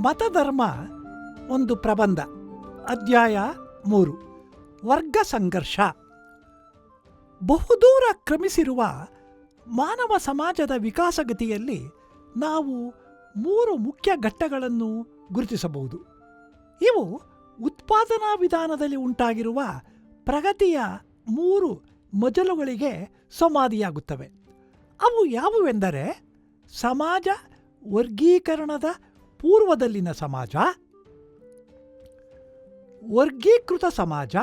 ಮತಧರ್ಮ ಒಂದು ಪ್ರಬಂಧ. ಅಧ್ಯಾಯ ಮೂರು. ವರ್ಗ ಸಂಘರ್ಷ. ಬಹುದೂರ ಕ್ರಮಿಸಿರುವ ಮಾನವ ಸಮಾಜದ ವಿಕಾಸಗತಿಯಲ್ಲಿ ನಾವು ಮೂರು ಮುಖ್ಯ ಘಟ್ಟಗಳನ್ನು ಗುರುತಿಸಬಹುದು. ಇವು ಉತ್ಪಾದನಾ ವಿಧಾನದಲ್ಲಿ ಉಂಟಾಗಿರುವ ಪ್ರಗತಿಯ ಮೂರು ಮಜಲುಗಳಿಗೆ ಸಮಾಧಿಯಾಗುತ್ತವೆ. ಅವು ಯಾವುವೆಂದರೆ ಸಮಾಜ ವರ್ಗೀಕರಣದ ಪೂರ್ವದಲ್ಲಿನ ಸಮಾಜ, ವರ್ಗೀಕೃತ ಸಮಾಜ,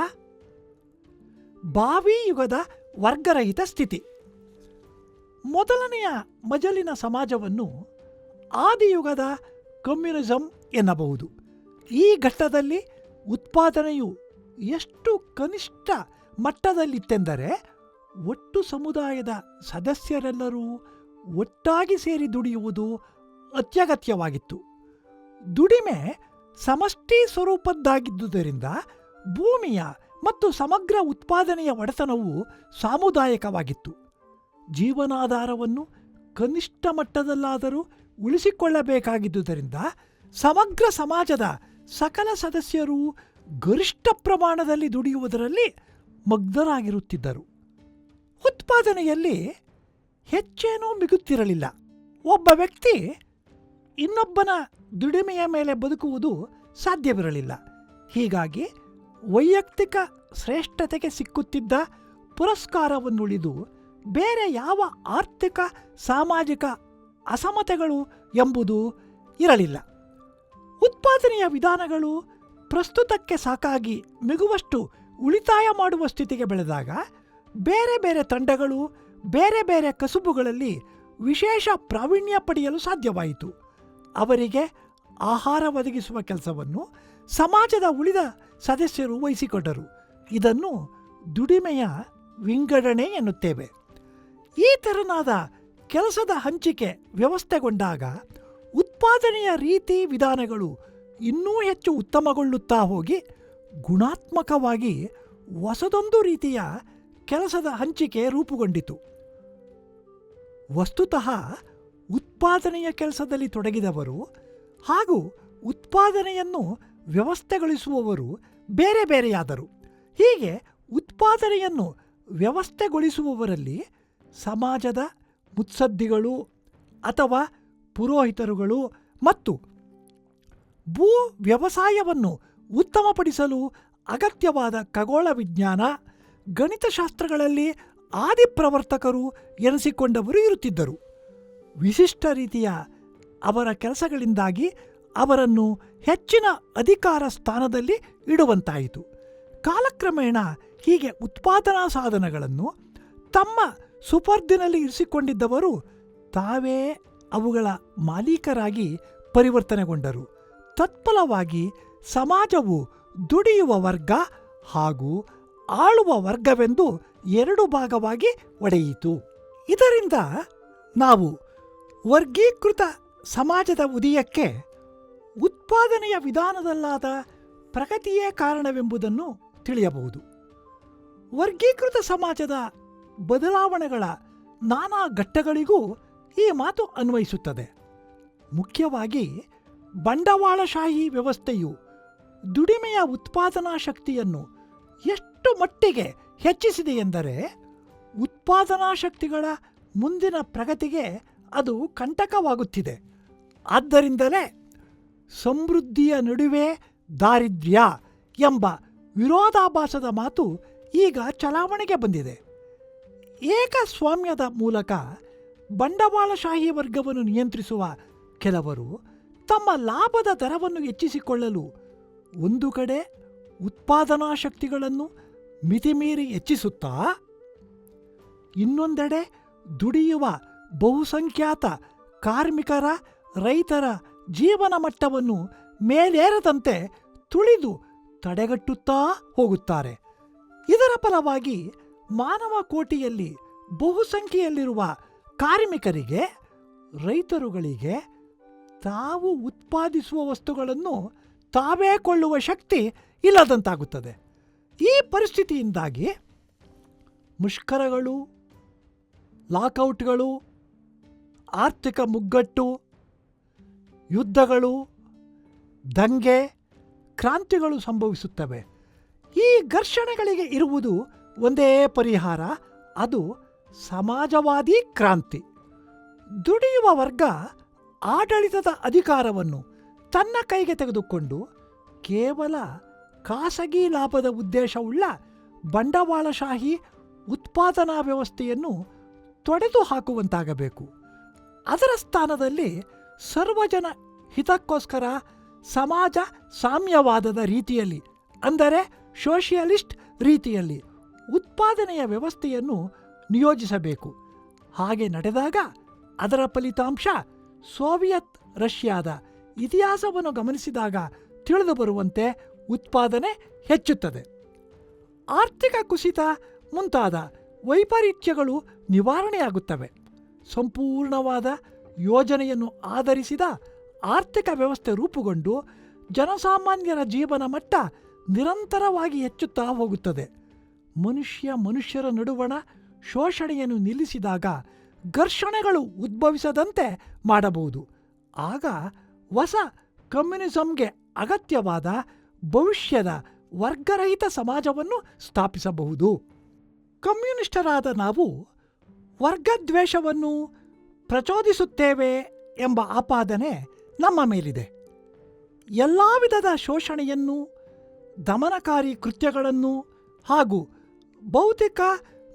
ಭಾವಿ ಯುಗದ ವರ್ಗರಹಿತ ಸ್ಥಿತಿ. ಮೊದಲನೆಯ ಮಜಲಿನ ಸಮಾಜವನ್ನು ಆದಿಯುಗದ ಕಮ್ಯುನಿಸಂ ಎನ್ನಬಹುದು. ಈ ಘಟ್ಟದಲ್ಲಿ ಉತ್ಪಾದನೆಯು ಎಷ್ಟು ಕನಿಷ್ಠ ಮಟ್ಟದಲ್ಲಿತ್ತೆಂದರೆ, ಒಟ್ಟು ಸಮುದಾಯದ ಸದಸ್ಯರೆಲ್ಲರೂ ಒಟ್ಟಾಗಿ ಸೇರಿ ದುಡಿಯುವುದು ಅತ್ಯಗತ್ಯವಾಗಿತ್ತು. ದುಡಿಮೆ ಸಮಷ್ಟಿ ಸ್ವರೂಪದ್ದಾಗಿದ್ದುದರಿಂದ ಭೂಮಿಯ ಮತ್ತು ಸಮಗ್ರ ಉತ್ಪಾದನೆಯ ಒಡೆತನವು ಸಾಮುದಾಯಿಕವಾಗಿತ್ತು. ಜೀವನಾಧಾರವನ್ನು ಕನಿಷ್ಠ ಮಟ್ಟದಲ್ಲಾದರೂ ಉಳಿಸಿಕೊಳ್ಳಬೇಕಾಗಿದ್ದುದರಿಂದ ಸಮಗ್ರ ಸಮಾಜದ ಸಕಲ ಸದಸ್ಯರು ಗರಿಷ್ಠ ಪ್ರಮಾಣದಲ್ಲಿ ದುಡಿಯುವುದರಲ್ಲಿ ಮಗ್ನರಾಗಿರುತ್ತಿದ್ದರು. ಉತ್ಪಾದನೆಯಲ್ಲಿ ಹೆಚ್ಚೇನೂ ಮಿಗುತ್ತಿರಲಿಲ್ಲ. ಒಬ್ಬ ವ್ಯಕ್ತಿ ಇನ್ನೊಬ್ಬನ ದುಡಿಮೆಯ ಮೇಲೆ ಬದುಕುವುದು ಸಾಧ್ಯವಿರಲಿಲ್ಲ. ಹೀಗಾಗಿ ವೈಯಕ್ತಿಕ ಶ್ರೇಷ್ಠತೆಗೆ ಸಿಕ್ಕುತ್ತಿದ್ದ ಪುರಸ್ಕಾರವನ್ನುಳಿದು ಬೇರೆ ಯಾವ ಆರ್ಥಿಕ, ಸಾಮಾಜಿಕ ಅಸಮತೆಗಳು ಎಂಬುದು ಇರಲಿಲ್ಲ. ಉತ್ಪಾದನೆಯ ವಿಧಾನಗಳು ಪ್ರಸ್ತುತಕ್ಕೆ ಸಾಕಾಗಿ ಮಿಗುವಷ್ಟು ಉಳಿತಾಯ ಮಾಡುವ ಸ್ಥಿತಿಗೆ ಬೆಳೆದಾಗ ಬೇರೆ ಬೇರೆ ತಂಡಗಳು, ಬೇರೆ ಬೇರೆ ಕಸುಬುಗಳಲ್ಲಿ ವಿಶೇಷ ಪ್ರಾವೀಣ್ಯ ಪಡೆಯಲು ಸಾಧ್ಯವಾಯಿತು. ಅವರಿಗೆ ಆಹಾರ ಒದಗಿಸುವ ಕೆಲಸವನ್ನು ಸಮಾಜದ ಉಳಿದ ಸದಸ್ಯರು ವಹಿಸಿಕೊಂಡರು. ಇದನ್ನು ದುಡಿಮೆಯ ವಿಂಗಡಣೆ ಎನ್ನುತ್ತೇವೆ. ಈ ತೆರನಾದ ಕೆಲಸದ ಹಂಚಿಕೆ ವ್ಯವಸ್ಥೆಗೊಂಡಾಗ ಉತ್ಪಾದನೆಯ ರೀತಿ ವಿಧಾನಗಳು ಇನ್ನೂ ಹೆಚ್ಚು ಉತ್ತಮಗೊಳ್ಳುತ್ತಾ ಹೋಗಿ ಗುಣಾತ್ಮಕವಾಗಿ ಹೊಸದೊಂದು ರೀತಿಯ ಕೆಲಸದ ಹಂಚಿಕೆ ರೂಪುಗೊಂಡಿತು. ವಸ್ತುತಃ ಉತ್ಪಾದನೆಯ ಕೆಲಸದಲ್ಲಿ ತೊಡಗಿದವರು ಹಾಗೂ ಉತ್ಪಾದನೆಯನ್ನು ವ್ಯವಸ್ಥೆಗೊಳಿಸುವವರು ಬೇರೆ ಬೇರೆಯಾದರು. ಹೀಗೆ ಉತ್ಪಾದನೆಯನ್ನು ವ್ಯವಸ್ಥೆಗೊಳಿಸುವವರಲ್ಲಿ ಸಮಾಜದ ಮುತ್ಸದ್ದಿಗಳು ಅಥವಾ ಪುರೋಹಿತರುಗಳು ಮತ್ತು ಭೂ ವ್ಯವಸಾಯವನ್ನು ಉತ್ತಮಪಡಿಸಲು ಅಗತ್ಯವಾದ ಖಗೋಳ ವಿಜ್ಞಾನ, ಗಣಿತಶಾಸ್ತ್ರಗಳಲ್ಲಿ ಆದಿಪ್ರವರ್ತಕರು ಎನಿಸಿಕೊಂಡವರು ಇರುತ್ತಿದ್ದರು. ವಿಶಿಷ್ಟ ರೀತಿಯ ಅವರ ಕೆಲಸಗಳಿಂದಾಗಿ ಅವರನ್ನು ಹೆಚ್ಚಿನ ಅಧಿಕಾರ ಸ್ಥಾನದಲ್ಲಿ ಇಡುವಂತಾಯಿತು. ಕಾಲಕ್ರಮೇಣ ಹೀಗೆ ಉತ್ಪಾದನಾ ಸಾಧನಗಳನ್ನು ತಮ್ಮ ಸುಪರ್ದಿನಲ್ಲಿ ಇರಿಸಿಕೊಂಡಿದ್ದವರು ತಾವೇ ಅವುಗಳ ಮಾಲೀಕರಾಗಿ ಪರಿವರ್ತನೆಗೊಂಡರು. ತತ್ಫಲವಾಗಿ ಸಮಾಜವು ದುಡಿಯುವ ವರ್ಗ ಹಾಗೂ ಆಳುವ ವರ್ಗವೆಂದು ಎರಡು ಭಾಗವಾಗಿ ಒಡೆಯಿತು. ಇದರಿಂದ ನಾವು ವರ್ಗೀಕೃತ ಸಮಾಜದ ಉದಯಕ್ಕೆ ಉತ್ಪಾದನೆಯ ವಿಧಾನದಲ್ಲಾದ ಪ್ರಗತಿಯೇ ಕಾರಣವೆಂಬುದನ್ನು ತಿಳಿಯಬಹುದು. ವರ್ಗೀಕೃತ ಸಮಾಜದ ಬದಲಾವಣೆಗಳ ನಾನಾ ಘಟ್ಟಗಳಿಗೂ ಈ ಮಾತು ಅನ್ವಯಿಸುತ್ತದೆ. ಮುಖ್ಯವಾಗಿ ಬಂಡವಾಳಶಾಹಿ ವ್ಯವಸ್ಥೆಯು ದುಡಿಮೆಯ ಉತ್ಪಾದನಾ ಶಕ್ತಿಯನ್ನು ಎಷ್ಟು ಮಟ್ಟಿಗೆ ಹೆಚ್ಚಿಸಿದೆ ಎಂದರೆ, ಉತ್ಪಾದನಾ ಶಕ್ತಿಗಳ ಮುಂದಿನ ಪ್ರಗತಿಗೆ ಅದು ಕಂಟಕವಾಗುತ್ತಿದೆ. ಆದ್ದರಿಂದಲೇ ಸಮೃದ್ಧಿಯ ನಡುವೆ ದಾರಿದ್ರ್ಯ ಎಂಬ ವಿರೋಧಾಭಾಸದ ಮಾತು ಈಗ ಚಲಾವಣೆಗೆ ಬಂದಿದೆ. ಏಕಸ್ವಾಮ್ಯದ ಮೂಲಕ ಬಂಡವಾಳಶಾಹಿ ವರ್ಗವನ್ನು ನಿಯಂತ್ರಿಸುವ ಕೆಲವರು ತಮ್ಮ ಲಾಭದ ದರವನ್ನು ಹೆಚ್ಚಿಸಿಕೊಳ್ಳಲು ಒಂದು ಕಡೆ ಉತ್ಪಾದನಾ ಶಕ್ತಿಗಳನ್ನು ಮಿತಿಮೀರಿ ಹೆಚ್ಚಿಸುತ್ತಾ, ಇನ್ನೊಂದೆಡೆ ದುಡಿಯುವ ಬಹುಸಂಖ್ಯಾತ ಕಾರ್ಮಿಕರ, ರೈತರ ಜೀವನ ಮಟ್ಟವನ್ನು ಮೇಲೇರದಂತೆ ತುಳಿದು ತಡೆಗಟ್ಟುತ್ತಾ ಹೋಗುತ್ತಾರೆ. ಇದರ ಫಲವಾಗಿ ಮಾನವ ಕೋಟಿಯಲ್ಲಿ ಬಹುಸಂಖ್ಯೆಯಲ್ಲಿರುವ ಕಾರ್ಮಿಕರಿಗೆ, ರೈತರುಗಳಿಗೆ ತಾವು ಉತ್ಪಾದಿಸುವ ವಸ್ತುಗಳನ್ನು ತಾವೇ ಕೊಳ್ಳುವ ಶಕ್ತಿ ಇಲ್ಲದಂತಾಗುತ್ತದೆ. ಈ ಪರಿಸ್ಥಿತಿಯಿಂದಾಗಿ ಮುಷ್ಕರಗಳು ಲಾಕೌಟ್ಗಳು ಆರ್ಥಿಕ ಮುಗ್ಗಟ್ಟು, ಯುದ್ಧಗಳು, ದಂಗೆ, ಕ್ರಾಂತಿಗಳು ಸಂಭವಿಸುತ್ತವೆ. ಈ ಘರ್ಷಣೆಗಳಿಗೆ ಇರುವುದು ಒಂದೇ ಪರಿಹಾರ, ಅದು ಸಮಾಜವಾದಿ ಕ್ರಾಂತಿ. ದುಡಿಯುವ ವರ್ಗ ಆಡಳಿತದ ಅಧಿಕಾರವನ್ನು ತನ್ನ ಕೈಗೆ ತೆಗೆದುಕೊಂಡು ಕೇವಲ ಖಾಸಗಿ ಲಾಭದ ಉದ್ದೇಶವುಳ್ಳ ಬಂಡವಾಳಶಾಹಿ ಉತ್ಪಾದನಾ ವ್ಯವಸ್ಥೆಯನ್ನು ತೊಡೆದು ಹಾಕುವಂತಾಗಬೇಕು ಅದರ ಸ್ಥಾನದಲ್ಲಿ ಸರ್ವಜನ ಹಿತಕ್ಕೋಸ್ಕರ ಸಮಾಜ ಸಾಮ್ಯವಾದದ ರೀತಿಯಲ್ಲಿ, ಅಂದರೆ ಸೋಷಿಯಲಿಸ್ಟ್ ರೀತಿಯಲ್ಲಿ ಉತ್ಪಾದನೆಯ ವ್ಯವಸ್ಥೆಯನ್ನು ನಿಯೋಜಿಸಬೇಕು. ಹಾಗೆ ನಡೆದಾಗ ಅದರ ಫಲಿತಾಂಶ ಸೋವಿಯತ್ ರಷ್ಯಾದ ಇತಿಹಾಸವನ್ನು ಗಮನಿಸಿದಾಗ ತಿಳಿದು ಬರುವಂತೆ ಉತ್ಪಾದನೆ ಹೆಚ್ಚುತ್ತದೆ. ಆರ್ಥಿಕ ಕುಸಿತ ಮುಂತಾದ ವೈಪರೀತ್ಯಗಳು ನಿವಾರಣೆಯಾಗುತ್ತವೆ. ಸಂಪೂರ್ಣವಾದ ಯೋಜನೆಯನ್ನು ಆಧರಿಸಿದ ಆರ್ಥಿಕ ವ್ಯವಸ್ಥೆ ರೂಪುಗೊಂಡು ಜನಸಾಮಾನ್ಯರ ಜೀವನ ಮಟ್ಟ ನಿರಂತರವಾಗಿ ಹೆಚ್ಚುತ್ತಾ ಹೋಗುತ್ತದೆ. ಮನುಷ್ಯ ಮನುಷ್ಯರ ನಡುವಣ ಶೋಷಣೆಯನ್ನು ನಿಲ್ಲಿಸಿದಾಗ ಘರ್ಷಣೆಗಳು ಉದ್ಭವಿಸದಂತೆ ಮಾಡಬಹುದು. ಆಗ ಹೊಸ ಕಮ್ಯುನಿಸಂಗೆ ಅಗತ್ಯವಾದ ಭವಿಷ್ಯದ ವರ್ಗರಹಿತ ಸಮಾಜವನ್ನು ಸ್ಥಾಪಿಸಬಹುದು. ಕಮ್ಯುನಿಸ್ಟರಾದ ನಾವು ವರ್ಗದ್ವೇಷವನ್ನು ಪ್ರಚೋದಿಸುತ್ತೇವೆ ಎಂಬ ಆಪಾದನೆ ನಮ್ಮ ಮೇಲಿದೆ. ಎಲ್ಲ ವಿಧದ ಶೋಷಣೆಯನ್ನು, ದಮನಕಾರಿ ಕೃತ್ಯಗಳನ್ನು ಹಾಗೂ ಭೌತಿಕ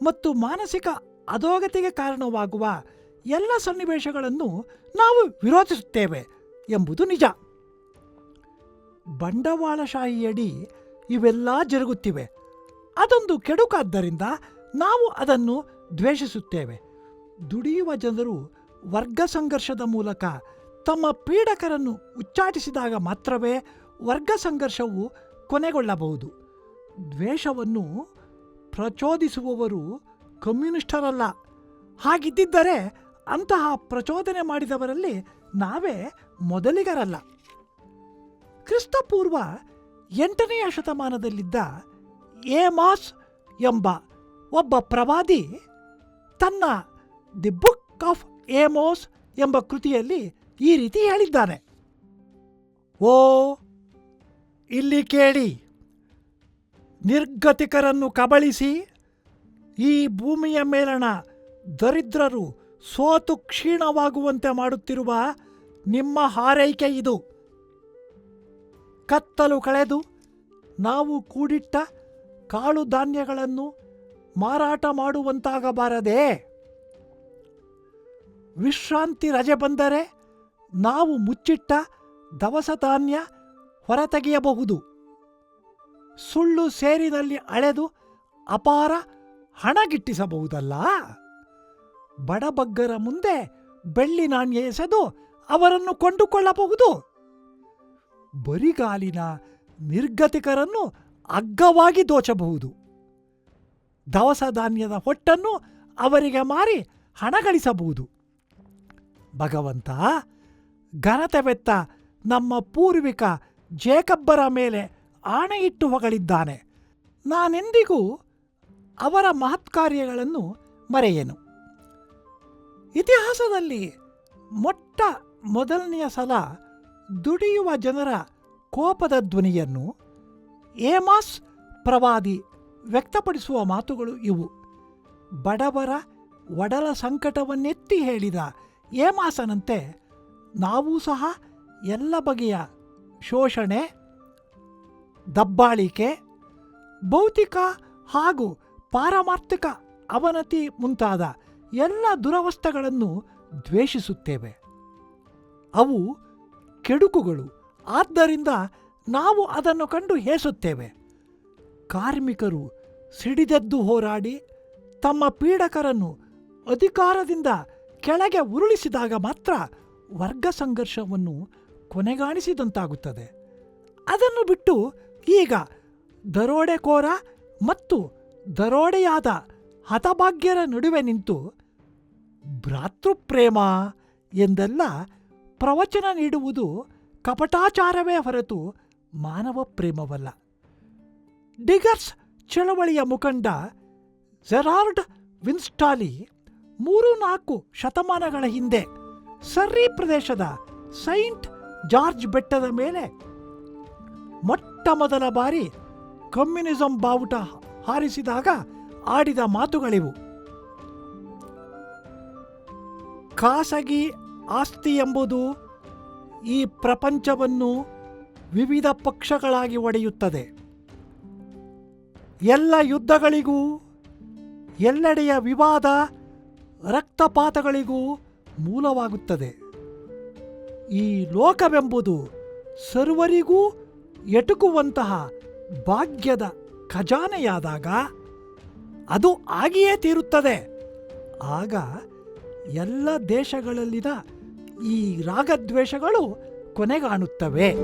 ಮತ್ತು ಮಾನಸಿಕ ಅಧೋಗತಿಗೆ ಕಾರಣವಾಗುವ ಎಲ್ಲ ಸನ್ನಿವೇಶಗಳನ್ನು ನಾವು ವಿರೋಧಿಸುತ್ತೇವೆ ಎಂಬುದು ನಿಜ. ಬಂಡವಾಳಶಾಹಿಯಡಿ ಇವೆಲ್ಲ ಜರುಗುತ್ತಿವೆ. ಅದೊಂದು ಕೆಡುಕಾದ್ದರಿಂದ ನಾವು ಅದನ್ನು ದ್ವೇಷಿಸುತ್ತೇವೆ. ದುಡಿಯುವ ಜನರು ವರ್ಗ ಸಂಘರ್ಷದ ಮೂಲಕ ತಮ್ಮ ಪೀಡಕರನ್ನು ಉಚ್ಚಾಟಿಸಿದಾಗ ಮಾತ್ರವೇ ವರ್ಗ ಸಂಘರ್ಷವು ಕೊನೆಗೊಳ್ಳಬಹುದು. ದ್ವೇಷವನ್ನು ಪ್ರಚೋದಿಸುವವರು ಕಮ್ಯುನಿಸ್ಟರಲ್ಲ. ಹಾಗಿದ್ದಿದ್ದರೆ ಅಂತಹ ಪ್ರಚೋದನೆ ಮಾಡಿದವರಲ್ಲಿ ನಾವೇ ಮೊದಲಿಗರಲ್ಲ. ಕ್ರಿಸ್ತಪೂರ್ವ ಎಂಟನೆಯ ಶತಮಾನದಲ್ಲಿದ್ದ ಏಮಾಸ್ ಎಂಬ ಒಬ್ಬ ಪ್ರವಾದಿ ತನ್ನ ದಿ ಬುಕ್ ಆಫ್ ಏಮೋಸ್ ಎಂಬ ಕೃತಿಯಲ್ಲಿ ಈ ರೀತಿ ಹೇಳಿದ್ದಾನೆ. ಓ, ಇಲ್ಲಿ ಕೇಳಿ. ನಿರ್ಗತಿಕರನ್ನು ಕಬಳಿಸಿ ಈ ಭೂಮಿಯ ಮೇಲಣ ದರಿದ್ರರು ಸೋತು ಕ್ಷೀಣವಾಗುವಂತೆ ಮಾಡುತ್ತಿರುವ ನಿಮ್ಮ ಹಾರೈಕೆ ಇದು. ಕತ್ತಲು ಕಳೆದು ನಾವು ಕೂಡಿಟ್ಟ ಕಾಳು ಧಾನ್ಯಗಳನ್ನು ಮಾರಾಟ ಮಾಡುವಂತಾಗಬಾರದೆ? ವಿಶ್ರಾಂತಿ ರಜೆ ಬಂದರೆ ನಾವು ಮುಚ್ಚಿಟ್ಟ ದವಸ ಧಾನ್ಯ ಹೊರತೆಗೆಯಬಹುದು. ಸುಳ್ಳು ಸೇರಿನಲ್ಲಿ ಅಳೆದು ಅಪಾರ ಹಣ ಗಿಟ್ಟಿಸಬಹುದಲ್ಲ? ಬಡಬಗ್ಗರ ಮುಂದೆ ಬೆಳ್ಳಿ ನಾಣ್ಯ ಎಸೆದು ಅವರನ್ನು ಕೊಂಡುಕೊಳ್ಳಬಹುದು. ಬರಿಗಾಲಿನ ನಿರ್ಗತಿಕರನ್ನು ಅಗ್ಗವಾಗಿ ದೋಚಬಹುದು. ದವಸ ಧಾನ್ಯದ ಹೊಟ್ಟನ್ನು ಅವರಿಗೆ ಮಾರಿ ಹಣ ಗಳಿಸಬಹುದು. ಭಗವಂತ ಘನತೆವೆತ್ತ ನಮ್ಮ ಪೂರ್ವಿಕ ಜೇಕಬ್ಬರ ಮೇಲೆ ಆಣೆಯಿಟ್ಟು ಹೊಗಳಿದ್ದಾನೆ. ನಾನೆಂದಿಗೂ ಅವರ ಮಹತ್ಕಾರ್ಯಗಳನ್ನು ಮರೆಯೆನು. ಇತಿಹಾಸದಲ್ಲಿ ಮೊಟ್ಟ ಮೊದಲನೆಯ ಸಲ ದುಡಿಯುವ ಜನರ ಕೋಪದ ಧ್ವನಿಯನ್ನು ಏಮಾಸ್ ಪ್ರವಾದಿ ವ್ಯಕ್ತಪಡಿಸುವ ಮಾತುಗಳು ಇವು. ಬಡವರ ಒಡಲ ಸಂಕಟವನ್ನೆತ್ತಿ ಹೇಳಿದ ಏಮಾಸನಂತೆ ನಾವೂ ಸಹ ಎಲ್ಲ ಬಗೆಯ ಶೋಷಣೆ, ದಬ್ಬಾಳಿಕೆ, ಭೌತಿಕ ಹಾಗೂ ಪಾರಮಾರ್ಥಿಕ ಅವನತಿ ಮುಂತಾದ ಎಲ್ಲ ದುರವಸ್ಥೆಗಳನ್ನು ದ್ವೇಷಿಸುತ್ತೇವೆ. ಅವು ಕೆಡುಕುಗಳು. ಆದ್ದರಿಂದ ನಾವು ಅದನ್ನು ಕಂಡು ಹೇಸುತ್ತೇವೆ. ಕಾರ್ಮಿಕರು ಸಿಡಿದೆದ್ದು ಹೋರಾಡಿ ತಮ್ಮ ಪೀಡಕರನ್ನು ಅಧಿಕಾರದಿಂದ ಕೆಳಗೆ ಉರುಳಿಸಿದಾಗ ಮಾತ್ರ ವರ್ಗ ಸಂಘರ್ಷವನ್ನು ಕೊನೆಗಾಣಿಸಿದಂತಾಗುತ್ತದೆ. ಅದನ್ನು ಬಿಟ್ಟು ಈಗ ದರೋಡೆಕೋರ ಮತ್ತು ದರೋಡೆಯಾದ ಹತಭಾಗ್ಯರ ನಡುವೆ ನಿಂತು ಭ್ರಾತೃಪ್ರೇಮ ಎಂದೆಲ್ಲ ಪ್ರವಚನ ನೀಡುವುದು ಕಪಟಾಚಾರವೇ ಹೊರತು ಮಾನವ ಪ್ರೇಮವಲ್ಲ ಡಿಗರ್ಸ್ ಚಳವಳಿಯ ಮುಖಂಡ ಜೆರಾರ್ಡ್ ವಿನ್ಸ್ಟಾಲಿ ಮೂರು ನಾಲ್ಕು ಶತಮಾನಗಳ ಹಿಂದೆ ಸರ್ರಿ ಪ್ರದೇಶದ ಸೈಂಟ್ ಜಾರ್ಜ್ ಬೆಟ್ಟದ ಮೇಲೆ ಮೊಟ್ಟ ಮೊದಲ ಬಾರಿ ಕಮ್ಯುನಿಸಂ ಬಾವುಟ ಹಾರಿಸಿದಾಗ ಆಡಿದ ಮಾತುಗಳಿವು. ಖಾಸಗಿ ಆಸ್ತಿ ಎಂಬುದು ಈ ಪ್ರಪಂಚವನ್ನು ವಿವಿಧ ಪಕ್ಷಗಳಾಗಿ ಒಡೆಯುತ್ತದೆ. ಎಲ್ಲ ಯುದ್ಧಗಳಿಗೂ, ಎಲ್ಲೆಡೆಯ ವಿವಾದ ರಕ್ತಪಾತಗಳಿಗೂ ಮೂಲವಾಗುತ್ತದೆ. ಈ ಲೋಕವೆಂಬುದು ಸರ್ವರಿಗೂ ಎಟುಕುವಂತಹ ಭಾಗ್ಯದ ಖಜಾನೆಯಾದಾಗ ಅದು ಆಗಿಯೇ ತೀರುತ್ತದೆ. ಆಗ ಎಲ್ಲ ದೇಶಗಳಲ್ಲಿನ ಈ ರಾಗದ್ವೇಷಗಳು ಕೊನೆಗಾಣುತ್ತವೆ.